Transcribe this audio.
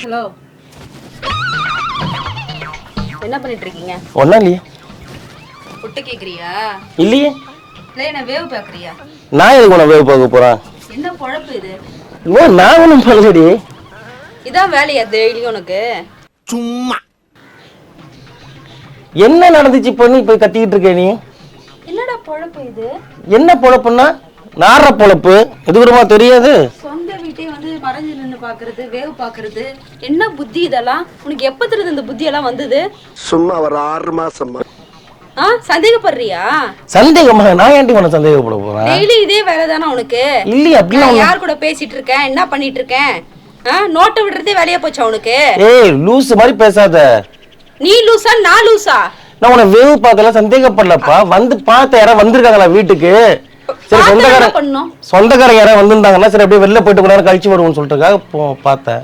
Hello. என்ன பண்ணிட்டு இருக்கீங்க ஒன்றா இல்லையே. புட்டு கேக்குறியா? இல்லையே. இல்லை என்ன வேவு பார்க்குறியா? நான் எதுக்கு உன வேவு பார்க்க போகிறேன் என்ன குழப்பு இது? ஓ நான் ஒன்றும் பண்ணலடி இதான் வேலையா டெய்லி உனக்கு? என்ன நடந்துச்சு இப்போ நீ போய் கத்திக்கிட்டு இருக்க நீ? என்னடா பொழப்பு இது? என்ன பொழப்புன்னா நாடுற பொழப்பு. இது கூடமா தெரியாது? வீட்டே வந்து மறைஞ்சு நின்று பாக்குறது வேவு பாக்குறது. என்ன புத்தி இதெல்லாம்? உனக்கு எப்ப தெரியுது இந்த புத்தி எல்லாம் வந்தது? சும்மா ஒரு ஆறு மாசமா. ஆ சந்தேகப்படுறியா? சந்தேகமா? நான் ஏன்டி உன சந்தேகப்பட போறேன்? டெய்லி இதே வேலை தானே உனக்கு? இல்லையே அப்படிலாம் நான் யார் கூட பேசிட்டு இருக்கேன்? என்ன பண்ணிட்டு இருக்கேன்? நோட்டை விடுறதே வேலையா போச்சா உனக்கு? ஏய் லூஸ் மாதிரி பேசாத. நீ லூசா நான் லூசா? நான் உன வேவு பார்க்கல சந்தேகப்படலப்பா. வந்து பார்த்த யாராவது வந்திருக்காங்களா வீட்டுக்கு? சரி சொந்தக்காரன் சொந்தக்காரங்க யாராவது வந்திருந்தாங்கன்னா சரி அப்படியே வெளில போயிட்டு நேரம் கழிச்சு வருவோம்னு சொல்லிட்டு போ பார்த்தேன்.